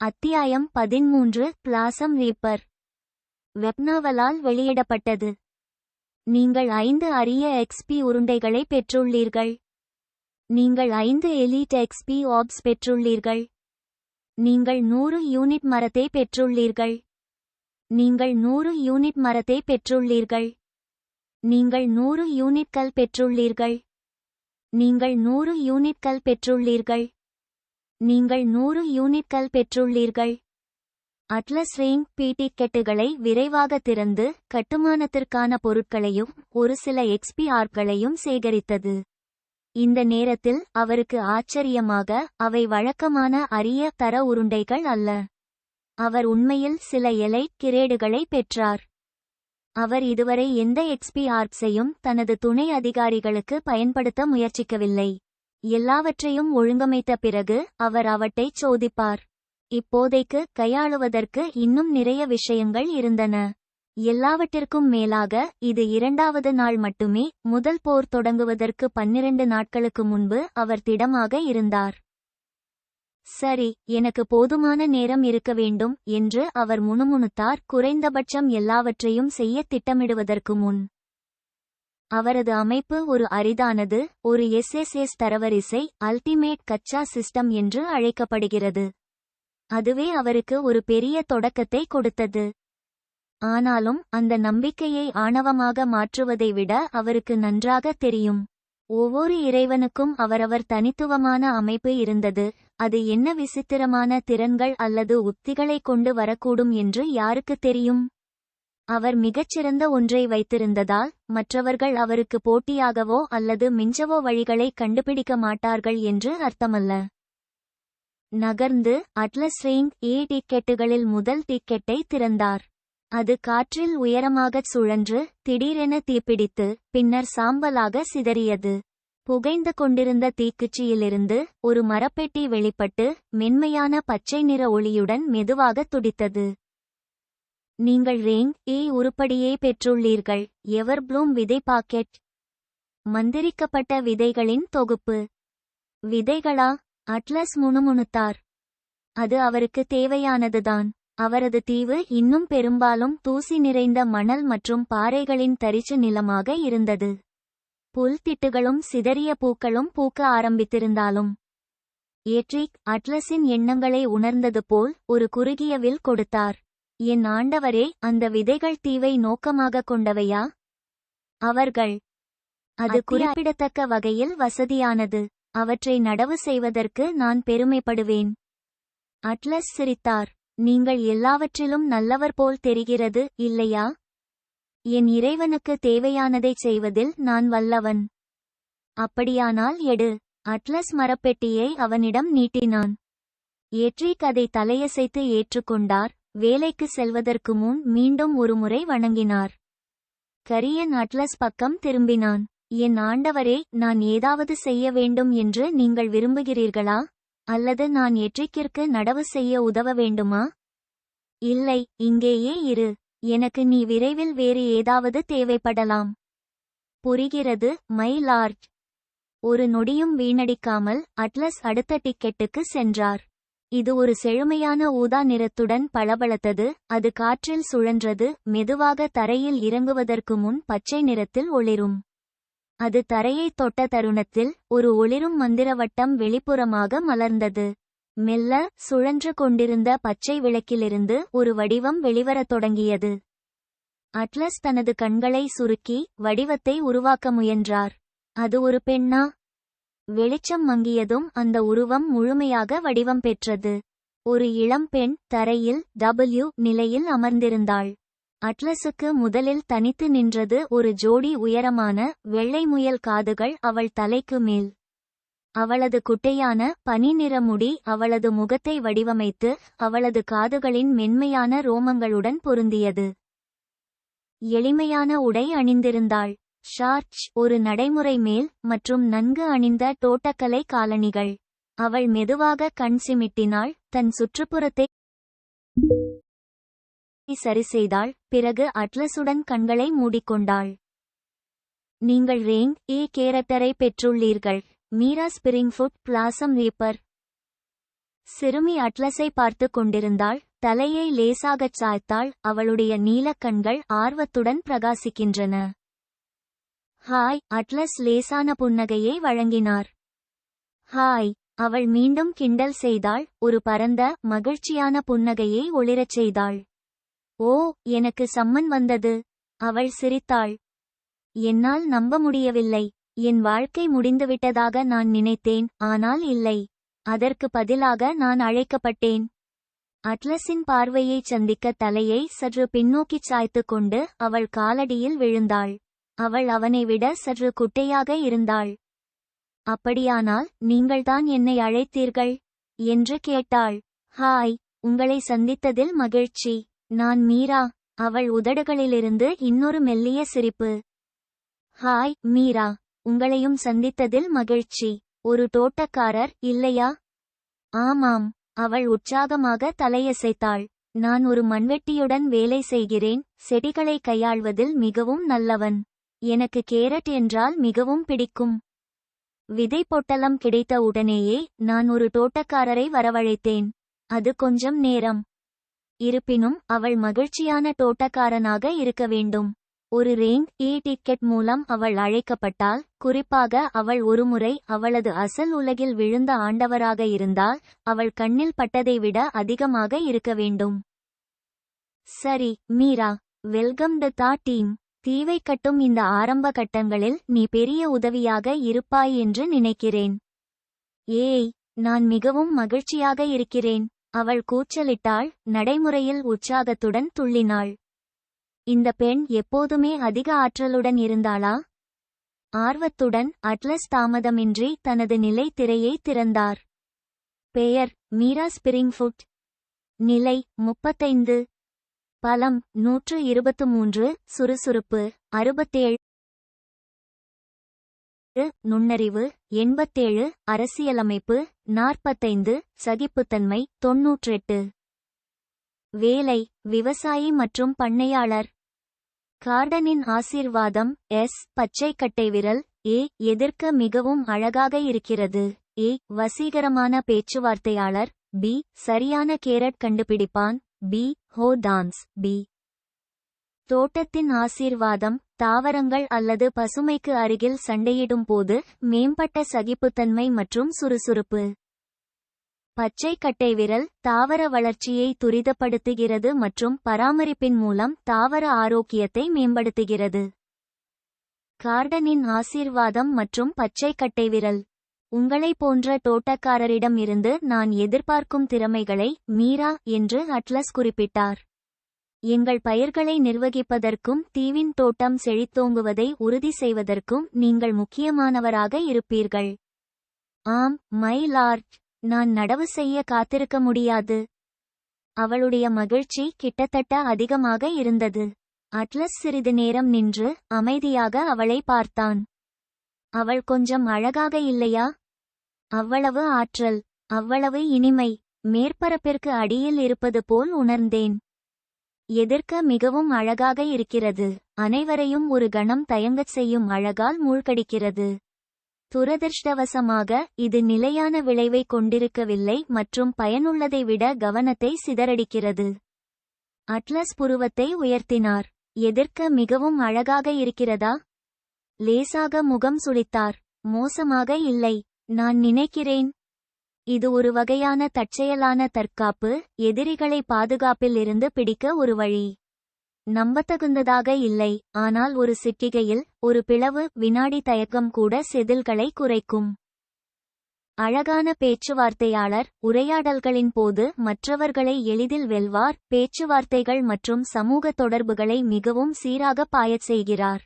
அத்தியாயம் பதிமூன்று blossom reaper வெப்னாவலால் வெளியிடப்பட்டது. நீங்கள் ஐந்து அரிய எக்ஸ்பி உருண்டைகளை பெற்றுள்ளீர்கள். நீங்கள் ஐந்து எலீட் எக்ஸ்பி ஆப்ஸ் பெற்றுள்ளீர்கள். நீங்கள் நூறு யூனிட் மரத்தை பெற்றுள்ளீர்கள். நீங்கள் நூறு யூனிட் மரத்தை பெற்றுள்ளீர்கள். நீங்கள் நூறு யூனிட்கள் பெற்றுள்ளீர்கள். நீங்கள் நூறு யூனிட்கள் பெற்றுள்ளீர்கள். நீங்கள் நூறு யூனிட்கள் பெற்றுள்ளீர்கள். அட்லஸ் ரெயின் பி டிக்கெட்டுகளை விரைவாக திறந்து கட்டுமானத்திற்கான பொருட்களையும் ஒரு சில எக்ஸ்பி ஆர்களையும் சேகரித்தது. இந்த நேரத்தில் அவருக்கு ஆச்சரியமாக அவை வழக்கமான அரிய தர உருண்டைகள் அல்ல. அவர் உண்மையில் சில எலை கிரேடுகளை பெற்றார். அவர் இதுவரை எந்த எக்ஸ்பி ஆர்க்ஸையும் தனது துணை அதிகாரிகளுக்கு பயன்படுத்த முயற்சிக்கவில்லை. எல்லாவற்றையும் ஒழுங்கமைத்த பிறகு அவர் அவற்றைச் சோதிப்பார். இப்போதைக்கு கையாளுவதற்கு இன்னும் நிறைய விஷயங்கள் இருந்தன. எல்லாவற்றிற்கும் மேலாக இது இரண்டாவது நாள் மட்டுமே முதல் போர் தொடங்குவதற்கு பன்னிரண்டு நாட்களுக்கு முன்பு அவர் திடமாக இருந்தார். சரி எனக்கு போதுமான நேரம் இருக்க வேண்டும் என்று அவர் முணுமுணுத்தார். குறைந்தபட்சம் எல்லாவற்றையும் செய்ய திட்டமிடுவதற்கு முன் அவரது அமைப்பு ஒரு அரிதானது ஒரு எஸ்எஸ்எஸ் தரவரிசை அல்டிமேட் கச்சா சிஸ்டம் என்று அழைக்கப்படுகிறது. அதுவே அவருக்கு ஒரு பெரிய தொடக்கத்தை கொடுத்தது. ஆனாலும் அந்த நம்பிக்கையை ஆணவமாக மாற்றுவதை விட அவருக்கு நன்றாக தெரியும். ஒவ்வொரு இறைவனுக்கும் அவரவர் தனித்துவமான அமைப்பு இருந்தது அது என்ன விசித்திரமான திறன்கள் அல்லது உத்திகளை கொண்டு வரக்கூடும் என்று யாருக்கு தெரியும்? அவர் மிகச்சிறந்த ஒன்றை வைத்திருந்ததால் மற்றவர்கள் அவருக்கு போட்டியாகவோ அல்லது மிஞ்சவோ வழிகளை கண்டுபிடிக்க மாட்டார்கள் என்று அர்த்தமல்ல. நகர்ந்து அட்லஸ் ரெயின் ஏ டிக்கெட்டுகளில் முதல் டிக்கெட்டை திறந்தார். அது காற்றில் உயரமாகச் சுழன்று திடீரென தீப்பிடித்து பின்னர் சாம்பலாக சிதறியது. புகைந்து கொண்டிருந்த தீக்குச்சியிலிருந்து ஒரு மரப்பெட்டி வெளிப்பட்டு மென்மையான பச்சை நிற ஒளியுடன் மெதுவாக துடித்தது. நீங்கள் ரேங் ஏ உருப்படியை பெற்றுள்ளீர்கள். எவர்ப்ளூம் விதை பாக்கெட். மந்திரிக்கப்பட்ட விதைகளின் தொகுப்பு. விதைகளா? அட்லஸ் முணுமுணுத்தார். அது அவருக்கு தேவையானதுதான். அவரது தீவு இன்னும் பெரும்பாலும் தூசி நிறைந்த மணல் மற்றும் பாறைகளின் தரிச்சு நிலமாக இருந்தது. புல்திட்டுகளும் சிதறிய பூக்களும் பூக்க ஆரம்பித்திருந்தாலும். ஏட்ரிக் அட்லஸின் எண்ணங்களை உணர்ந்தது போல் ஒரு குறுகிய வில் கொடுத்தார். என் ஆண்டவரே அந்த விதைகள் தீவை நோக்கமாக கொண்டவையா? அவர்கள் அது குறிப்பிடத்தக்க வகையில் வசதியானது. அவற்றை நடவு செய்வதற்கு நான் பெருமைப்படுவேன். அட்லஸ் சிரித்தார். நீங்கள் எல்லாவற்றிலும் நல்லவர் போல் தெரிகிறது இல்லையா? என் இறைவனுக்கு தேவையானதைச் செய்வதில் நான் வல்லவன். அப்படியானால் எடு. அட்லஸ் மரப்பெட்டியை அவனிடம் நீட்டினான். ஏட்ரிக் அதை தலையசைத்து ஏற்றுக்கொண்டார். வேலைக்கு செல்வதற்கு முன் மீண்டும் ஒருமுறை வணங்கினார். கரியன் அட்லஸ் பக்கம் திரும்பினான். என் ஆண்டவரே நான் ஏதாவது செய்ய வேண்டும் என்று நீங்கள் விரும்புகிறீர்களா? அல்லது நான் எற்றிக்கிற்கு நடவு செய்ய உதவ வேண்டுமா? இல்லை இங்கேயே இரு. எனக்கு நீ விரைவில் வேறு ஏதாவது தேவைப்படலாம். புரிகிறது மை லார்ஜ் ஒரு நொடியும் வீணடிக்காமல் அட்லஸ் அடுத்த டிக்கெட்டுக்கு சென்றார். இது ஒரு செழுமையான ஊதா நிறத்துடன் பளபளத்தது அது காற்றில் சுழன்றது மெதுவாக தரையில் இறங்குவதற்கு முன் பச்சை நிறத்தில் ஒளிரும். அது தரையைத் தொட்ட தருணத்தில் ஒரு ஒளிரும் மந்திரவட்டம் வெளிப்புறமாக மலர்ந்தது. மெல்ல சுழன்று கொண்டிருந்த பச்சை விளக்கிலிருந்து ஒரு வடிவம் வெளிவரத் தொடங்கியது. அட்லஸ் தனது கண்களை சுருக்கி வடிவத்தை உருவாக்க முயன்றார். அது ஒரு பெண்ணா? வெளிச்சம் மங்கியதும் அந்த உருவம் முழுமையாக வடிவம் பெற்றது. ஒரு இளம் பெண் தரையில் டபிள்யூ நிலையில் அமர்ந்திருந்தாள். அட்லஸுக்கு முதலில் தனித்து நின்றது ஒரு ஜோடி உயரமான வெள்ளை முயல் காதுகள் அவள் தலைக்கு மேல். அவளது குட்டையான பனி நிற முடி அவளது முகத்தை வடிவமைத்து அவளது காதுகளின் மென்மையான ரோமங்களுடன் பொருந்தியது. எளிமையான உடை அணிந்திருந்தாள். ஷார்ச் ஒரு நடைமுறை மேல் மற்றும் நன்கு அணிந்த தோட்டக்கலை காலணிகள். அவள் மெதுவாக கண் சிமிட்டினாள் தன் சுற்றுப்புறத்தை சரிசெய்தாள் பிறகு அட்லஸுடன் கண்களை மூடிக்கொண்டாள். நீங்கள் ரேங் ஏ கேரக்டரை பெற்றுள்ளீர்கள் மீரா ஸ்பிரிங்ஃபுட் பிளாசம் ரீப்பர். சிறுமி அட்லஸை பார்த்து கொண்டிருந்தாள் தலையை லேசாகச் சாய்த்தாள் அவளுடைய நீலக் கண்கள் ஆர்வத்துடன் பிரகாசிக்கின்றன. ஹாய் அட்லஸ் லேசான புன்னகையை வழங்கினார். ஹாய் அவள் மீண்டும் கிண்டல் செய்தாள் ஒரு பரந்த மகிழ்ச்சியான புன்னகையை ஒளிரச் செய்தாள். ஓ எனக்கு சம்மன் வந்தது. அவள் சிரித்தாள். என்னால் நம்ப முடியவில்லை. என் வாழ்க்கை முடிந்துவிட்டதாக நான் நினைத்தேன் ஆனால் இல்லை. அதற்கு பதிலாக நான் அழைக்கப்பட்டேன். அட்லஸின் பார்வையைச் சந்திக்க தலையை சற்று பின்னோக்கிச் சாய்த்துக் கொண்டு அவள் காலடியில் விழுந்தாள். அவள் அவனை விட சற்று குட்டையாக இருந்தாள். அப்படியானால் நீங்கள்தான் என்னை அழைத்தீர்கள்? என்று கேட்டாள். ஹாய் உங்களை சந்தித்ததில் மகிழ்ச்சி. நான் மீரா. அவள் உதடுகளிலிருந்து இன்னொரு மெல்லிய சிரிப்பு. ஹாய் மீரா. உங்களையும் சந்தித்ததில் மகிழ்ச்சி. ஒரு தோட்டக்காரர் இல்லையா? ஆமாம். அவள் உற்சாகமாக தலையசைத்தாள். நான் ஒரு மண்வெட்டியுடன் வேலை செய்கிறேன். செடிகளை கையாள்வதில் மிகவும் நல்லவன். எனக்கு கேரட் என்றால் மிகவும் பிடிக்கும். விதை பொட்டலம் கிடைத்த உடனேயே நான் ஒரு தோட்டக்காரரை வரவழைத்தேன். அது கொஞ்சம் நேரம். இருப்பினும் அவள் மகிழ்ச்சியான தோட்டக்காரனாக இருக்க வேண்டும். ஒரு ரேங்க் ஏ டிக்கெட் மூலம் அவள் அழைக்கப்பட்டால் குறிப்பாக அவள் ஒருமுறை அவளது அசல் உலகில் விழுந்த ஆண்டவராக இருந்தால் அவள் கண்ணில் பட்டதை விட அதிகமாக இருக்க வேண்டும். சரி Meera. Welcome to the team. தீவை கட்டும் இந்த ஆரம்ப கட்டங்களில் நீ பெரிய உதவியாக இருப்பாய் என்று நினைக்கிறேன். ஏய் நான் மிகவும் மகிழ்ச்சியாக இருக்கிறேன். அவள் கூச்சலிட்டாள் நடைமுறையில் உற்சாகத்துடன் துள்ளினாள். இந்த பெண் எப்போதுமே அதிக ஆற்றலுடன் இருந்தாளா? ஆர்வத்துடன் அட்லஸ் தாமதமின்றி தனது நிலை திரையை திறந்தார். பெயர் மீரா ஸ்பிரிங்ஃபுட். நிலை முப்பத்தைந்து. பலம் நூற்று இருபத்து மூன்று சுறுசுறுப்பு அறுபத்தேழு நுண்ணறிவு எண்பத்தேழு அரசியலமைப்பு நாற்பத்தைந்து சகிப்புத்தன்மை தொன்னூற்றெட்டு. வேலை விவசாயி மற்றும் பண்ணையாளர். கார்டனின் ஆசீர்வாதம் எஸ். பச்சைக்கட்டை விரல். ஏ. எதிர்க்க மிகவும் அழகாக இருக்கிறது. ஏ. வசீகரமான பேச்சுவார்த்தையாளர். பி. சரியான கேரட் கண்டுபிடிப்பான். பி ஹோ டான்ஸ் பி தோட்டத்தின் ஆசீர்வாதம் தாவரங்கள் அல்லது பசுமைக்கு அருகில் சண்டையிடும் போது மேம்பட்ட சகிப்புத்தன்மை மற்றும் சுறுசுறுப்பு. பச்சை கட்டை விரல் தாவர வளர்ச்சியை துரிதப்படுத்துகிறது மற்றும் பராமரிப்பின் மூலம் தாவர ஆரோக்கியத்தை மேம்படுத்துகிறது. கார்டனின் ஆசீர்வாதம் மற்றும் பச்சை கட்டை உங்களைப் உங்களை போன்ற தோட்டக்காரரிடம் இருந்து நான் எதிர்பார்க்கும் திறமைகளை மீரா என்று அட்லஸ் குறிப்பிட்டார். எங்கள் பயிர்களை நிர்வகிப்பதற்கும் தீவின் தோட்டம் செழித்தோங்குவதை உறுதி செய்வதற்கும் நீங்கள் முக்கியமானவராக இருப்பீர்கள். ஆம் மை லார்ட் நான் நடவு செய்ய காத்திருக்க முடியாது. அவளுடைய மகிழ்ச்சி கிட்டத்தட்ட அதிகமாக இருந்தது. அட்லஸ் சிறிது நேரம் நின்று அமைதியாக அவளை பார்த்தான். அவள் கொஞ்சம் அழகாக இல்லையா? அவ்வளவு ஆற்றல் அவ்வளவு இனிமை மேற்பரப்பிற்கு அடியில் இருப்பது போல் உணர்ந்தேன். எதிர்க்க மிகவும் அழகாக இருக்கிறது? அனைவரையும் ஒரு கணம் தயங்கச் செய்யும் அழகால் மூழ்கடிக்கிறது. துரதிர்ஷ்டவசமாக இது நிலையான விளைவை கொண்டிருக்கவில்லை மற்றும் பயனுள்ளதை விட கவனத்தை சிதறடிக்கிறது. அட்லஸ் புருவத்தை உயர்த்தினார். எதிர்க்க மிகவும் அழகாக இருக்கிறதா? லேசாக முகம் சுளித்தார் மோசமாக இல்லை. நான் நினைக்கிறேன். இது ஒரு வகையான தற்செயலான தற்காப்பு. எதிரிகளை பாதுகாப்பில் இருந்து பிடிக்க ஒரு வழி. நம்பத்தகுந்ததாக இல்லை. ஆனால் ஒரு சிட்டிகையில் ஒரு பிளவு வினாடி தயக்கம் கூட செதில்களை குறைக்கும். அழகான பேச்சுவார்த்தையாளர் உரையாடல்களின் போது மற்றவர்களை எளிதில் வெல்வார். பேச்சுவார்த்தைகள் மற்றும் சமூக தொடர்புகளை மிகவும் சீராக பாயச் செய்கிறார்.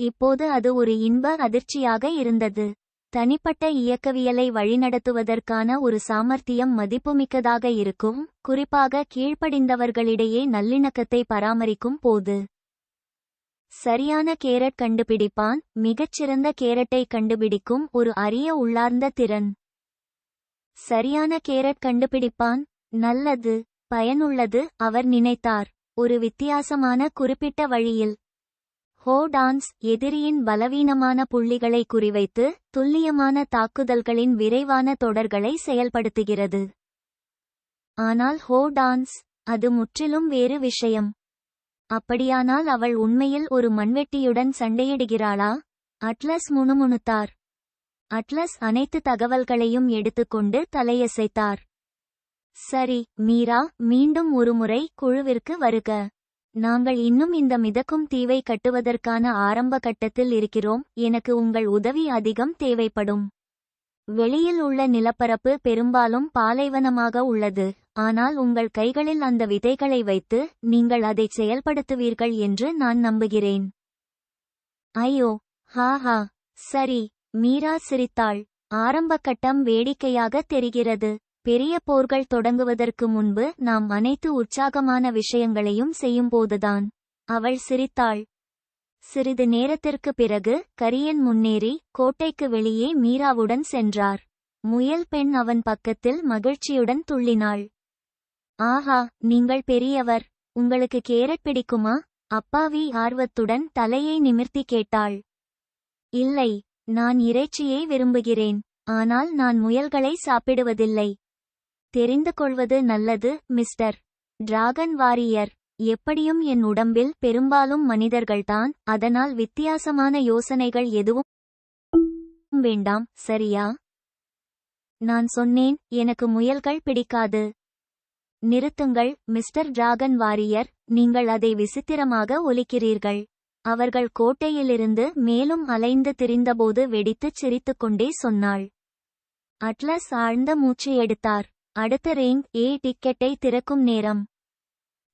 இப்போது அது ஒரு இன்ப அதிர்ச்சியாக இருந்தது. தனிப்பட்ட இயக்கவியலை வழிநடத்துவதற்கான ஒரு சாமர்த்தியம் மதிப்புமிக்கதாக இருக்கும் குறிப்பாக கீழ்ப்படிந்தவர்களிடையே நல்லிணக்கத்தை பராமரிக்கும் போது. சரியான கேரட் கண்டுபிடிப்பான் மிகச்சிறந்த கேரட்டை கண்டுபிடிக்கும் ஒரு அரிய உள்ளார்ந்த திறன். சரியான கேரட் கண்டுபிடிப்பான் நல்லது பயனுள்ளது அவர் நினைத்தார். ஒரு வித்தியாசமான குறிப்பிட்ட வழியில். ஹோடான்ஸ் எதிரியின் பலவீனமான புள்ளிகளை குறிவைத்து துல்லியமான தாக்குதல்களின் விரைவான தொடர்களை செயல்படுத்துகிறது. ஆனால் ஹோடான்ஸ் அது முற்றிலும் வேறு விஷயம். அப்படியானால் அவள் உண்மையில் ஒரு மண்வெட்டியுடன் சண்டையிடுகிறாளா? அட்லஸ் முணுமுணுத்தார். அட்லஸ் அனைத்து தகவல்களையும் எடுத்துக்கொண்டு தலையசைத்தார். சரி மீரா மீண்டும் ஒருமுறை குழுவிற்கு வருக. நாங்கள் இன்னும் இந்த மிதக்கும் தீவை கட்டுவதற்கான ஆரம்ப கட்டத்தில் இருக்கிறோம். எனக்கு உங்கள் உதவி அதிகம் தேவைப்படும். வெளியில் உள்ள நிலப்பரப்பு பெரும்பாலும் பாலைவனமாக உள்ளது. ஆனால் உங்கள் கைகளில் அந்த விதைகளை வைத்து நீங்கள் அதை செயல்படுத்துவீர்கள் என்று நான் நம்புகிறேன். ஐயோ! ஹா ஹா! சரி மீரா சிரித்தாள். ஆரம்ப கட்டம் வேடிக்கையாக தெரிகிறது. பெரிய போர்கள் தொடங்குவதற்கு முன்பு நாம் அனைத்து உற்சாகமான விஷயங்களையும் செய்யும்போதுதான். அவள் சிரித்தாள். சிறிது நேரத்திற்கு பிறகு கரியன் முன்னேறி கோட்டைக்கு வெளியே மீராவுடன் சென்றார். முயல் பெண் அவன் பக்கத்தில் மகிழ்ச்சியுடன் துள்ளினாள். ஆஹா நீங்கள் பெரியவர். உங்களுக்கு கேரட் பிடிக்குமா? அப்பாவி ஆர்வத்துடன் தலையை நிமிர்த்தி கேட்டாள். இல்லை நான் இறைச்சியை விரும்புகிறேன். ஆனால் நான் முயல்களை சாப்பிடுவதில்லை. தெரிந்து கொள்வது நல்லது மிஸ்டர். டிராகன் வாரியர் எப்படியும் என் உடம்பில் பெரும்பாலும் மனிதர்கள்தான் அதனால் வித்தியாசமான யோசனைகள் எதுவும் வேண்டாம் சரியா? நான் சொன்னேன் எனக்கு முயல்கள் பிடிக்காது. நிறுத்துங்கள் மிஸ்டர் டிராகன் வாரியர் நீங்கள் அதை விசித்திரமாக ஒலிக்கிறீர்கள். அவர்கள் கோட்டையிலிருந்து மேலும் அலைந்து திரிந்தபோது வெடித்துச் சிரித்துக்கொண்டே சொன்னாள். அட்லஸ் ஆழ்ந்த மூச்சு எடுத்தார். அடுத்த ரேங்க் ஏ டிக்கெட்டை திறக்கும் நேரம்.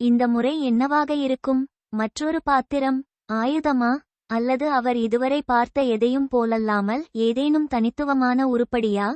இந்த முறை என்னவாக இருக்கும்? மற்றொரு பாத்திரம் ஆயுதமா? அல்லது அவர் இதுவரை பார்த்த எதையும் போலல்லாமல் ஏதேனும் தனித்துவமான உருப்படியா?